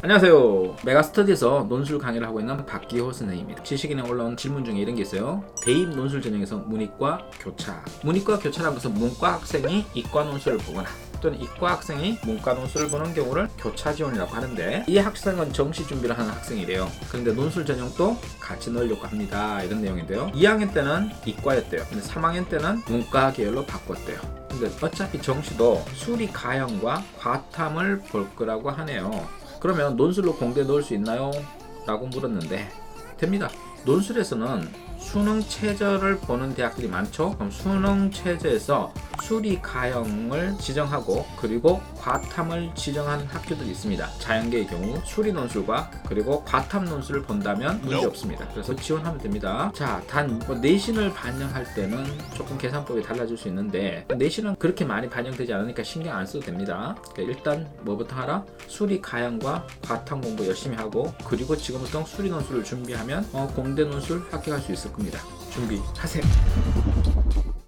안녕하세요. 메가스터디에서 논술 강의를 하고 있는 박기호 선생님입니다. 지식인에 올라온 질문 중에 이런 게 있어요. 대입 논술 전형에서 문이과 교차. 문이과 교차라는 것은 문과 학생이 이과 논술을 보거나 또는 이과 학생이 문과 논술을 보는 경우를 교차 지원이라고 하는데 이 학생은 정시 준비를 하는 학생이래요. 그런데 논술 전형도 같이 넣으려고 합니다. 이런 내용인데요. 2학년 때는 이과였대요. 근데 3학년 때는 문과 계열로 바꿨대요. 근데 어차피 정시도 수리 가형과 과탐을 볼 거라고 하네요. 그러면 논술로 공대 넣을 수 있나요? 라고 물었는데 됩니다. 논술에서는 수능 최저를 보는 대학들이 많죠. 그럼 수능 최저에서 수리 가형을 지정하고 그리고 과탐을 지정한 학교들이 있습니다. 자연계의 경우 수리 논술과 그리고 과탐 논술을 본다면 문제 없습니다. 그래서 지원하면 됩니다. 자, 단 뭐 내신을 반영할 때는 조금 계산법이 달라질 수 있는데 내신은 그렇게 많이 반영되지 않으니까 신경 안 써도 됩니다. 그러니까 일단 뭐부터 하라? 수리 가형과 과탐 공부 열심히 하고 그리고 지금부터 수리 논술을 준비하면 어, 공대 논술 합격할 수 있을 겁니다. 준비하세요.